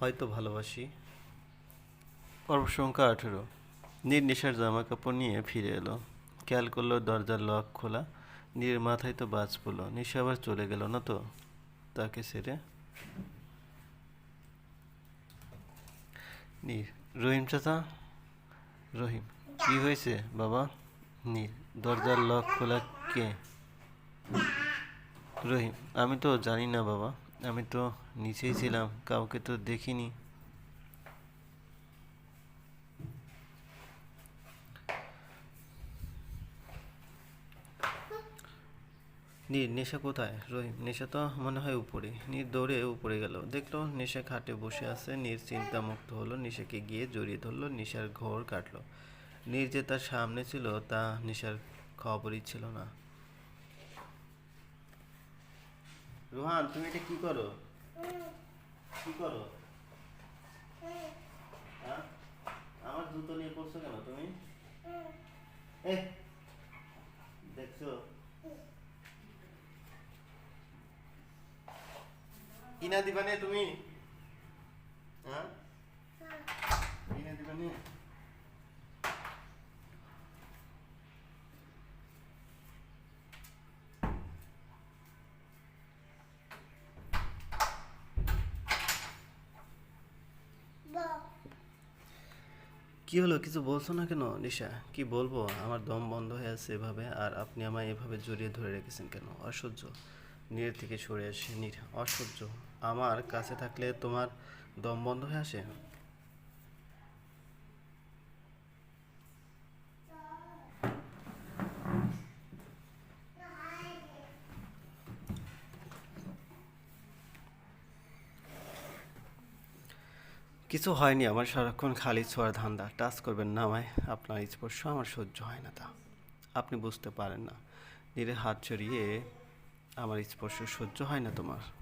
হয়তো ভালোবাসি। পর্ব সংখ্যা আঠেরো। নির্নিশার জামা কাপড় নিয়ে ফিরে এলো। খেয়াল করল দরজার লক খোলা। নীর মাথায় তো বাজ পড়ল। নিশা আবার চলে গেল না তো? তাকে ছেড়ে। নীর, রহিম চাচা? রহিম, কি হয়েছে বাবা? নীর, দরজার লক খোলা কে? রহিম, আমি তো জানি না বাবা। আমি তো নিচেই ছিলাম, কাউকে তো দেখিনি। নীর, নেশা কোথায়? রহিম, নেশা তো মনে হয় উপরে। নীর দৌড়ে উপরে গেল। দেখল নেশা খাটে বসে আছে। নীর চিন্তামুক্ত হলো, নেশাকে গিয়ে জড়িয়ে ধরলো, নেশার ঘোর কাটলো। নীর যে তার সামনে ছিল, তা নেশার খবরই ছিল না। রোহান, তুমি এটা কি করো? কি করো? হ্যাঁ? আমার জুতো নিয়ে পড়ছো কেন তুমি? দেখছ? কিনা দিবা নে তুমি? হ্যাঁ? কিনা দিবা কি হলো? কিছু বলছো না কেন নিশা? কি বলব? আমার দম বন্ধ হয়ে আছে এভাবে, আর আপনি আমায় এভাবে জড়িয়ে ধরে রেখেছেন কেন? অসহ্য। নীর থেকে সরে আসে নীর অসহ্য। আমার কাছে থাকলে তোমার দম বন্ধ হয়ে আসে? কিছু হয়নি, আমার সারাক্ষণ খালি ছোঁয়ার ধান্দা। টাচ করবেন না আমায়, আপনার স্পর্শ আমার সহ্য হয় না তা। আপনি বুঝতে পারেন না। নিজের হাত ছড়িয়ে আমার স্পর্শ সহ্য হয় না তোমার।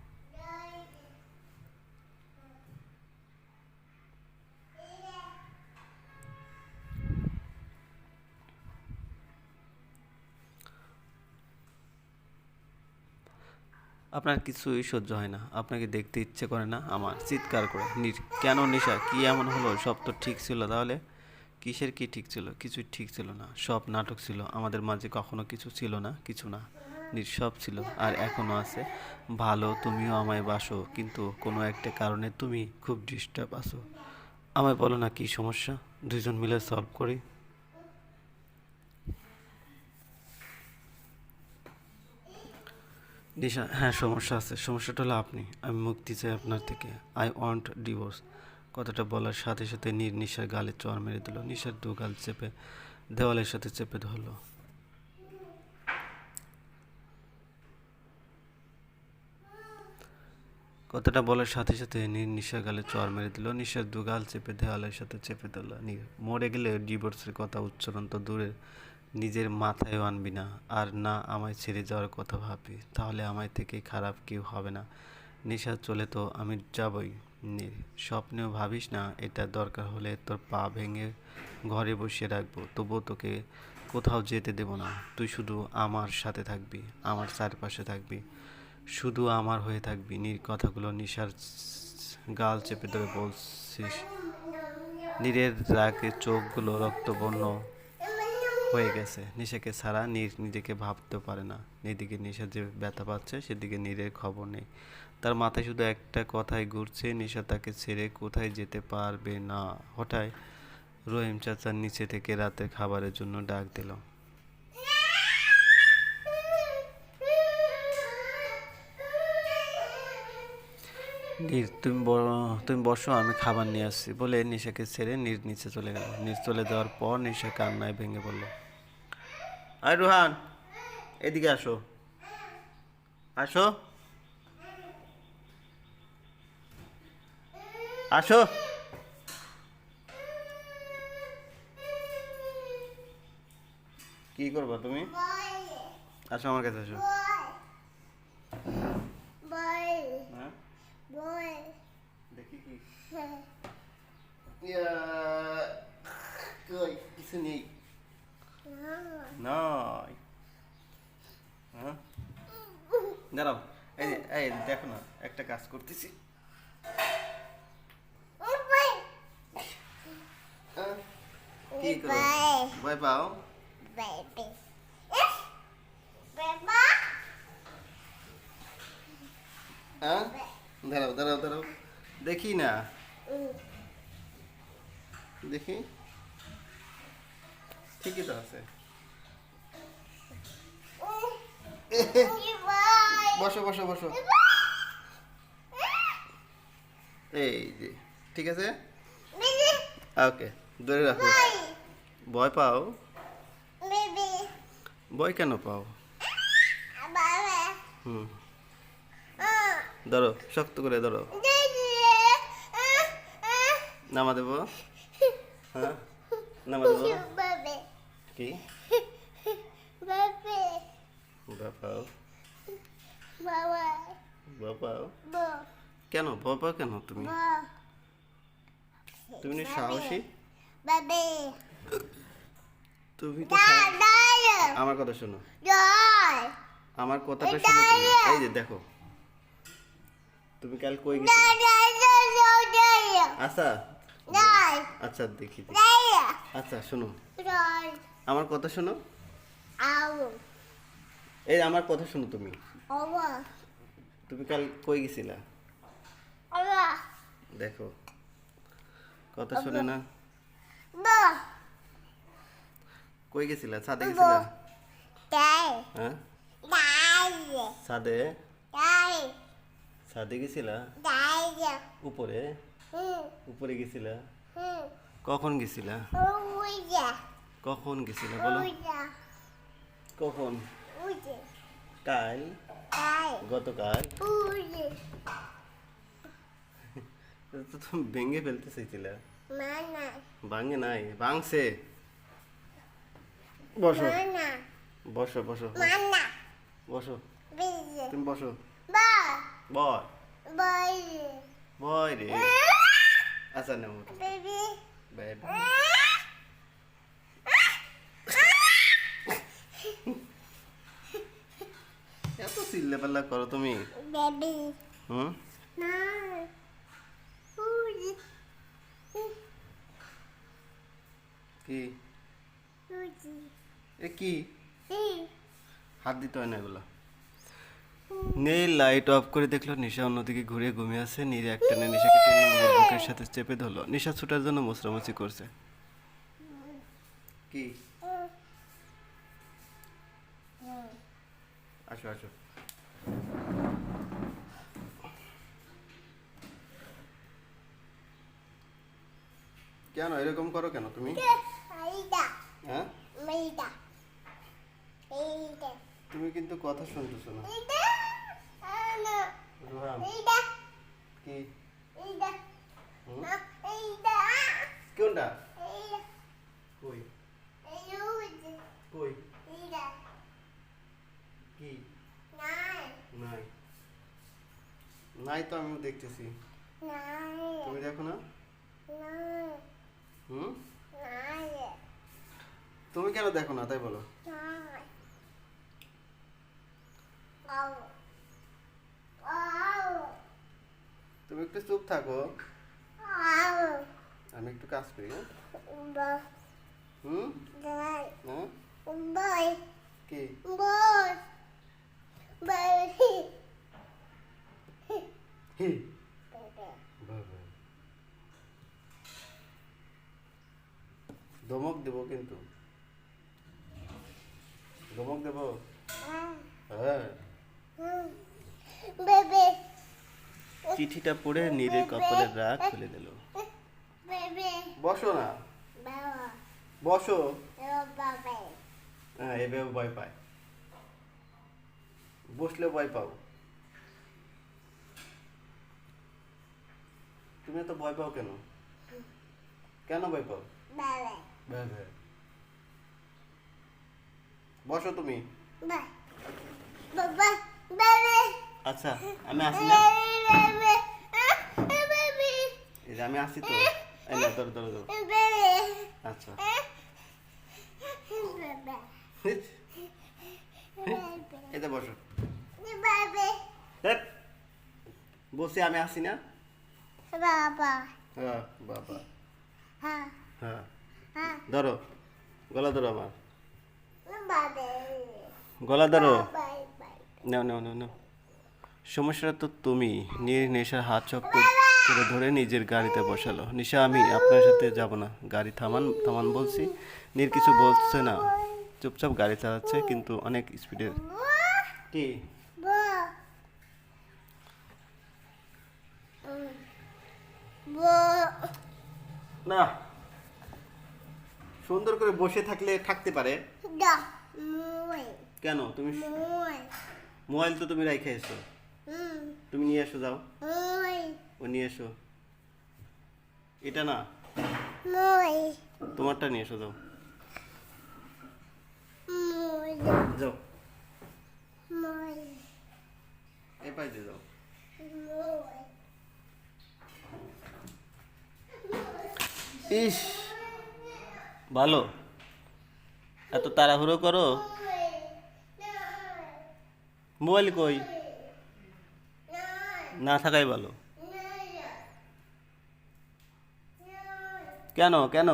আপনার কিছুই সহ্য হয় না। আপনাকে দেখতে ইচ্ছে করে না, আমার চিৎকার করে। নির কেন নিশা? কি এমন হলো? সব তো ঠিক ছিল তাহলে? কিসের কি ঠিক ছিল? কিছুই ঠিক ছিল না। সব নাটক ছিল। আমাদের মাঝে কখনো কিছু ছিল না, কিছু না। নিঃসব ছিল আর এখনও আছে। ভালো, তুমিও আমায় বাসো, কিন্তু কোনো একটা কারণে তুমি খুব ডিস্টার্ব আছো। আমায় বলো না কি সমস্যা? দুজন মিলে সলভ করি। দিশা হ্যাঁ সমস্যা আছে। সমস্যাটা হলো আপনি। আমি মুক্তি চাই আপনার থেকে। আই ওয়ান্ট ডিভোর্স কথাটা বলার সাথে সাথে নীর নিশার গালে চর মেরে দিল। নিশার দু গাল চেপে, দেওয়ালের সাথে চেপে ধরলো। কথাটা বলার সাথে সাথে নীর নিশার গালে চর মেরে দিল। নিশার দু গাল চেপে, দেওয়ালের সাথে চেপে দিল নীর মরে গেলে ডিভোর্সের কথা উচ্চারণ তো দূরে নিজের মাথায়ও আনবি না। আর না, আমায় ছেড়ে যাওয়ার কথা ভাববি। তাহলে আমায় থেকে খারাপ কেউ হবে না। নেশা চলে তো, আমি যাবই। স্বপ্নেও ভাবিস না, এটা দরকার হলে তোর পা ভেঙে ঘরে বসিয়ে রাখব। তবুও তোকে কোথাও যেতে দেবো না। তুই শুধু আমার সাথে থাকবি, আমার চারপাশে থাকবি, শুধু আমার হয়ে থাকবি। নির, কথাগুলো নিশার গাল চেপে ধরে বলছিস। নীরের রাগে চোখগুলো রক্তবর্ণ হয়ে গেছে। নিশাকে ছাড়া নীর নিজেকে ভাবতে পারে না। এদিকে নিশা যে ব্যথা পাচ্ছে, সেদিকে নীরের খবর নেই। তার মাথায় শুধু একটা কথাই ঘুরছে, নিশা তাকে ছেড়ে কোথায় যেতে পারবে না। হঠাৎ রহিম চাচার নিচে থেকে রাতের খাবারের জন্য ডাক দিল। নীর, তুমি তুমি বসো, আমি খাবার নিয়ে আসছি। বলে নিশাকে ছেড়ে নীর নিচে চলে গেল। নিচ চলে যাওয়ার পর নিশা কান্নায় ভেঙে পড়ল। আয় রুহান, এদিকে আসো। আসো। আসো। কি করবা তুমি? আসো আমার কাছে, আসো। হ্যাঁ? দেখি কি। কিছু নেই। নয়। হ্যাঁ? দাঁড়াও। এই এই দেখো না, একটা কাজ করতেছি। কি করো? পাও? হ্যাঁ? দাঁড়াও দাঁড়াও দাঁড়াও। দেখি না। দেখি। ঠিকই তো আছে। বসো বসো বসো এই যে ঠিক আছে ওকে ধরে রাখো. ভয় পাও. ভয় কেন পাও হুম. ধরো শক্ত করে ধরো. নামা দেবো হ্যাঁ নামা দেবো. কি. পাও Bo. কেন? পাও কেন তুমি? তুমি না সাহসী? Baby. তুমি তো আমার কথা শোনো। আমার কথাটা শোনো এই যে দেখো। তুমি কাল কই গেছিলে? আচ্ছা। আচ্ছা দেখি দেখি। আচ্ছা শোনো। আমার কথা শোনো। এই আমার কথা শোনো তুমি। তুমি কাল কই গেছিলা? দেখো। কথা শুনে না। কই গেছিলা? ছাদে গেছিলা? হ্যাঁ? ছাদে? ছাদে গেছিলা? উপরে? উপরে গেছিলা? কখন গেছিলা? কখন গেছিলা বলো? কখন? কাল? গতকাল? তো তুমি ভেঙে ফেলতে চাইছিলা ভাঙে নাই ভাঙছে। বসো। বসো বসো বসো। তুমি বসো। বয় বয় রে। আচ্ছা না মোটো Baby. বেবি। এত চিল্লা পাল্লা করো তুমি। হুম? কি? এ কি. হাত দিতে হয় না এগুলো। নীল লাইট অফ করে দেখল নিশা অন্যদিকে ঘুরে ঘুমিয়ে আছে। নীর একটানে নিশাকে টেনে নিজের বুকের সাথে চেপে ধরলো। নিশা ছুটার জন্য মুচড়ামুচি করছে। কি? আসো আসো। কেন? এরকম করো কেন তুমি? হ্যাঁ? তুমি কিন্তু কথা শুনতেছো না। কোনটা? কই? নাই তো আমিও দেখতেছি তুমি দেখো না হুম তুমি কেন দেখো না তাই বলো. তুমি একটু চুপ থাকো. আমি একটু কাজ করি হ্যাঁ? হুম. হ্যাঁ. কি Boy. Baby. হি Baby. বাবা। ধমক দেবো কিন্তু। ধমক দেবো. হ্যাঁ. চিঠিটা পড়ে নীরের কপালের রাগ ফেলে দিল। বসো না। বসো। হ্যাঁ এভাবে ভয় পায় বসলে ভয় পাও তুমি এত ভয় পাও কেন? কেন ভয় পাও? বসো তুমি। Bye. Baba. Baby. আচ্ছা আমি আসি না? আমি আসি তো। এই না ধরো ধরো ধরো। আচ্ছা. এতে বসো। বসে আমি আসি না? Baba. হ্যাঁ বাবা. হ্যাঁ। হ্যাঁ। ধরো গলা ধরো আমার। গলা ধরো। নাও নাও নাও নাও। সমস্যাটা তো তুমি। নিয়ে নেশার হাত চক্র করে ধরে নিজের গাড়িতে বসালো। নিশা আমি আপনার সাথে যাব না। গাড়ি থামান থামান বলছি। নীর কিছু বলছে না। চুপচাপ গাড়ি চালাচ্ছে কিন্তু অনেক স্পিডে। কি? না। সুন্দর করে বসে থাকলে থাকতে পারে। কেন? তুমি মোবাইল। তো তুমি রেখে এসো। তুমি নিয়ে এসো যাও। ও নিয়ে এসো। এটা না। তোমারটা নিয়ে এসো যাও। পাইতে যাও। ইস! ভালো? এত তাড়াহুড়ো করো? মোবাইল কই? না থাকাই ভালো। কেন কেন?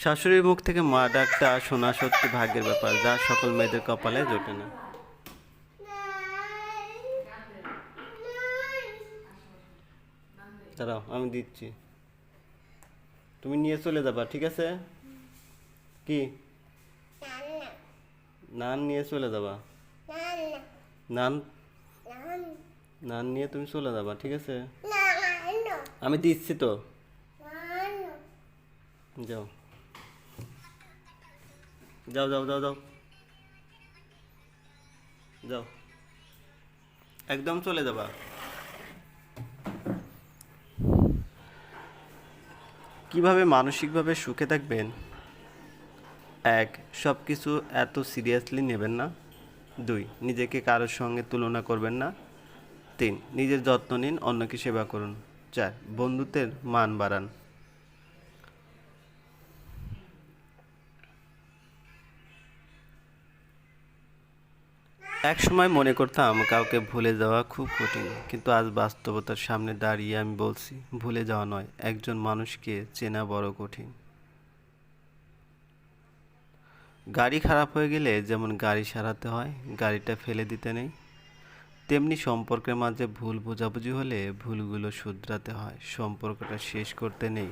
শাশুড়ির মুখ থেকে মা ডাকটা শোনা সত্যি ভাগ্যের ব্যাপার, যা সকল মেয়েদের কপালে জোটে না। দাঁড়াও, আমি দিচ্ছি। তুমি নিয়ে চলে যাবা, ঠিক আছে? কি? নান নিয়ে চলে যাবা। নান? নান নিয়ে তুমি চলে যাবা, ঠিক আছে? আমি দিচ্ছি তো। যাও। যাও যাও যাও যাও। যাও। একদম চলে যাবা। কীভাবে মানসিকভাবে সুখে থাকবেন? এক সব কিছু এত সিরিয়াসলি নেবেন না। দুই, নিজেকে কারোর সঙ্গে তুলনা করবেন না। তিন, নিজের যত্ন নিন, অন্যকে সেবা করুন। চার, বন্ধুত্বের মান বাড়ান। এক সময় মনে করতাম কাউকে ভুলে যাওয়া খুব কঠিন, কিন্তু আজ বাস্তবতার সামনে দাঁড়িয়ে আমি বলছি, ভুলে যাওয়া নয়, একজন মানুষকে চেনা বড় কঠিন। গাড়ি খারাপ হয়ে গেলে যেমন গাড়ি সারাতে হয়, গাড়িটা ফেলে দিতে নেই। তেমনি সম্পর্কের মাঝে ভুল বোঝাবুঝি হলে ভুলগুলো শুধরাতে হয়, সম্পর্কটা শেষ করতে নেই।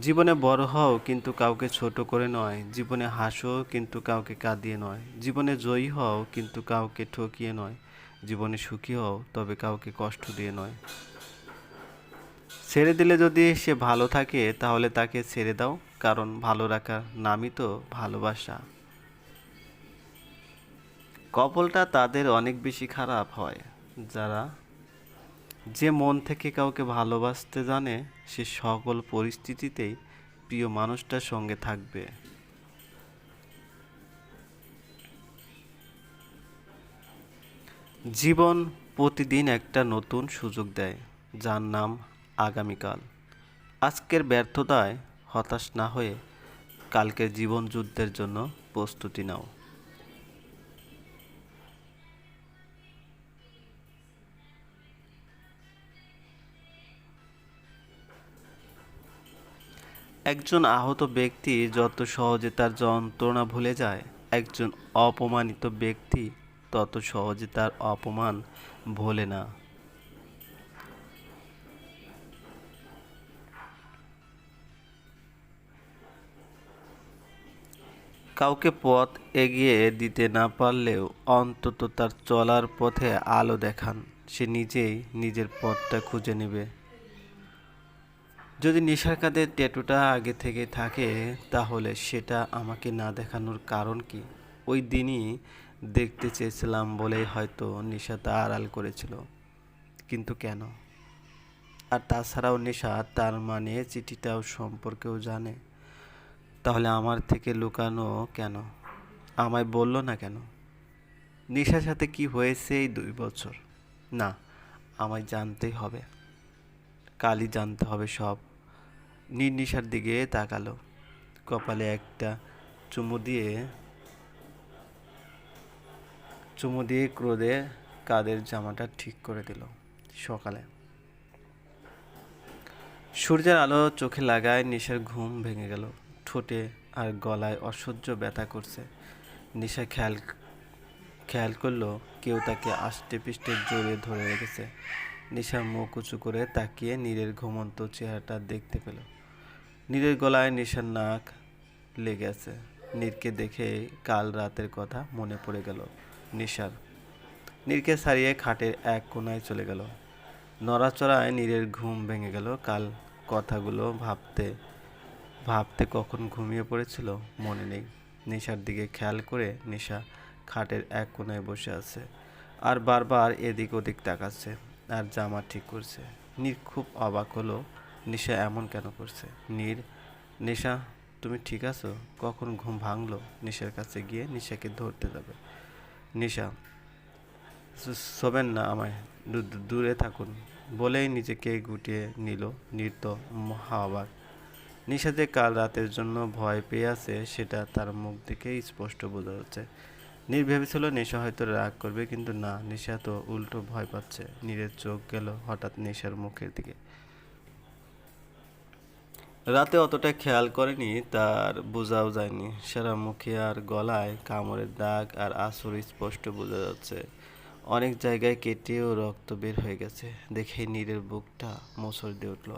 জীবনে বড় হও কিন্তু কাউকে ছোট করে নয়। জীবনে হাসো কিন্তু কাউকে কাঁদিয়ে নয়। জীবনে জয়ী হও কিন্তু কাউকে ঠকিয়ে নয়। জীবনে সুখী হও তবে কাউকে কষ্ট দিয়ে নয়। ছেড়ে দিলে যদি সে ভালো থাকে, তাহলে তাকে ছেড়ে দাও, কারণ ভালো রাখার নামই তো ভালোবাসা। কপলটা তাদের অনেক বেশি খারাপ হয়। যারা যে মন থেকে কাউকে ভালোবাসতে জানে সে সকল পরিস্থিতিতেই প্রিয় মানুষটার সঙ্গে থাকবে। জীবন প্রতিদিন একটা নতুন সুযোগ দেয়, যার নাম আগামীকাল। আজকের ব্যর্থতায় হতাশ না হয়ে কালকের জীবন যুদ্ধের জন্য প্রস্তুতি নাও। একজন আহত ব্যক্তি যত সহজে তার যন্ত্রণা ভুলে যায়, একজন অপমানিত ব্যক্তি তত সহজে তার অপমান ভোলে না। কাউকে পথ এগিয়ে দিতে না পারলেও অন্তত তার চলার পথে আলো দেখান। সে নিজেই নিজের পথটা খুঁজে নেবে। যদি নেশার কাঁধে ট্যাটুটা আগে থেকে থাকে, তাহলে সেটা আমাকে না দেখানোর কারণ কি? ওই দিনই দেখতে চেয়েছিলাম বলেই হয়তো নেশাটা আড়াল করেছিল। কিন্তু কেন? আর তাছাড়াও নেশা তার মানে চিঠিটাও সম্পর্কেও জানে। তাহলে আমার থেকে লুকানো কেন? আমায় বলল না কেন? নেশার সাথে কি হয়েছে এই দুই বছর? না, আমায় জানতেই হবে। কালই জানতে হবে সব। নির্নিশার দিকে তাকালো। কপালে একটা চুমু দিয়ে চুমু দিয়ে ক্রোধে কাদের জামাটা ঠিক করে দিল সকালে। সূর্যের আলো চোখে লাগায় নিশার ঘুম ভেঙে গেল। ঠোঁটে আর গলায় অসহ্য ব্যথা করছে। নিশা খেয়াল খেয়াল করল কেউ তাকে আষ্টে পিষ্টে জড়িয়ে ধরে রেখেছে। নিশা মুখ উঁচু করে তাকিয়ে নীরের ঘুমন্ত চেহারাটা দেখতে পেল। নীরের গলায় নিশার নাক লেগে আছে নীরকে দেখে কাল রাতের কথা মনে পড়ে গেল নিশার। নীরকে সারিয়ে খাটের এক কোনায় চলে গেল। নড়াচড়ায় নীরের ঘুম ভেঙে গেল। কাল কথাগুলো ভাবতে ভাবতে কখন ঘুমিয়ে পড়েছিল মনে নেই। নিশার দিকে খেয়াল করে নিশা খাটের এক কোনায় বসে আছে আর বারবার এদিক ওদিক তাকাচ্ছে আর জামা ঠিক করছে। নীর খুব অবাক হলো নিশা এমন কেন করছে? নীর, নিশা, তুমি ঠিক আছো? কখন ঘুম ভাঙলো? নিশার কাছে গিয়ে নিশাকে ধরতে যাবে। নিশা শোবেন না আমায়। দূরে থাকুন। বলেই নিজেকে গুটিয়ে নিল। নৃত্য মহাবাক নিশা যে কাল রাতের জন্য ভয় পেয়ে আছে, সেটা তার মুখ দেখেই স্পষ্ট বোঝা যাচ্ছে। নীর ভেবেছিল নেশা হয়তো রাগ করবে, কিন্তু না, নেশা তো উল্টো ভয় পাচ্ছে। নীরের চোখ গেল হঠাৎ নেশার মুখের দিকে। রাতে অতটা খেয়াল করেনি, তার বোঝাও যায়নি। সারা মুখে আর গলায় কামড়ের দাগ আর আসর স্পষ্ট বোঝা যাচ্ছে। অনেক জায়গায় কেটেও রক্ত বের হয়ে গেছে। দেখে নীরের বুকটা মোচড় দিয়ে উঠল।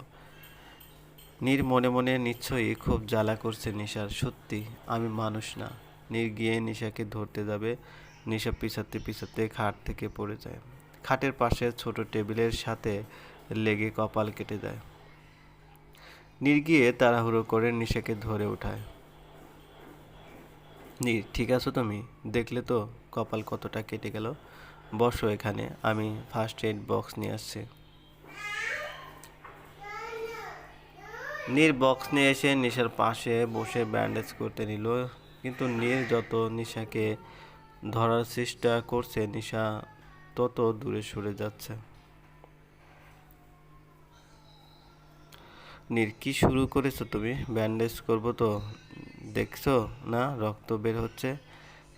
নীর মনে মনে নিশ্চয়ই খুব জ্বালা করছে নিশার। সত্যি, আমি মানুষ না। নীর গিয়ে নিশাকে ধরতে যাবে। নিশা পিছাতে পিছাতে খাট থেকে পড়ে যায়। খাটের পাশে ছোট টেবিলের সাথে লেগে কপাল কেটে যায়। নীর গিয়ে তাড়াহুড়ো করে নিশাকে ধরে উঠায়। নীর, ঠিক আছো তুমি? দেখলে তো কপাল কতটা কেটে গেল। বসো এখানে, আমি ফার্স্ট এড বক্স নিয়ে আসছি। নীর বক্স নিয়ে এসে নিশার পাশে বসে ব্যান্ডেজ করতে নিল। কিন্তু নীর যত নিশাকে ধরার চেষ্টা করছে, নিশা তত দূরে সরে যাচ্ছে। নীর, কি শুরু করেছ তুমি? ব্যান্ডেজ করব তো। দেখছ না? রক্ত বের হচ্ছে।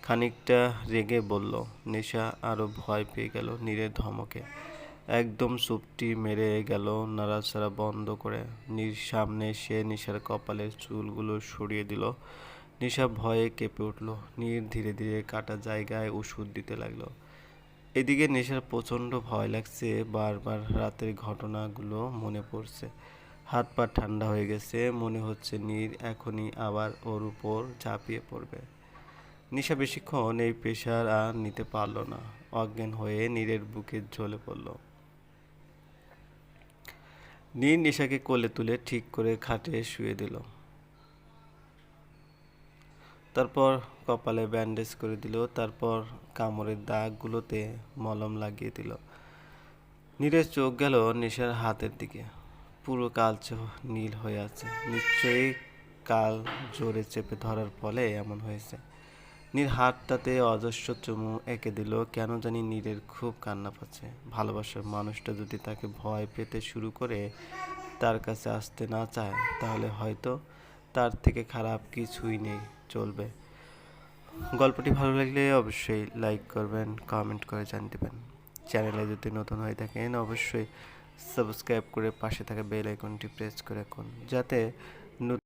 খানিকটা রেগে বলল। নিশা আরও ভয় পেয়ে গেল নীরের ধমকে। একদম চুপটি মেরে গেল নাড়াচাড়া বন্ধ করে। নীর সামনে সে নিশার কপালের চুলগুলো সরিয়ে দিল। নিশা ভয়ে কেঁপে উঠল। নীর ধীরে ধীরে কাটা জায়গায় ওষুধ দিতে লাগল। এদিকে নেশার প্রচণ্ড ভয় লাগছে। বারবার রাতের ঘটনাগুলো মনে পড়ছে। হাত পা ঠান্ডা হয়ে গেছে, মনে হচ্ছে নীর এখনই আবার ওর উপর ঝাঁপিয়ে পড়বে। নিশা বেশিক্ষণ এই প্রেশার আর নিতে পারল না, অজ্ঞান হয়ে নীরের বুকে ঝলে পড়ল। নীর নিশাকে কোলে তুলে ঠিক করে খাটে শুয়ে দিল। তারপর কপালে ব্যান্ডেজ করে দিল, তারপর কামড়ের দাগগুলোতে মলম লাগিয়ে দিল। নীরের চোখ গেল নিশার হাতের দিকে। পুরো কালচে নীল হয়ে আছে। নিশ্চয়ই কাল জোরে চেপে ধরার ফলে এমন হয়েছে। নীর হাতটাতে অজস্র চুমু এঁকে দিল, কেন জানি নীরের খুব কান্না পাচ্ছে। ভালোবাসার মানুষটা যদি তাকে ভয় পেতে শুরু করে, তার কাছে আসতে না চায়, তাহলে হয়তো তার থেকে খারাপ কিছুই নেই, চলবে। গল্পটি ভালো লাগলে অবশ্যই লাইক করবেন, কমেন্ট করে জানিয়ে দেবেন। চ্যানেলে যদি নতুন হয়ে থাকেন, অবশ্যই সাবস্ক্রাইব করে পাশে থাকা বেল আইকনটি প্রেস করে রাখুন যাতে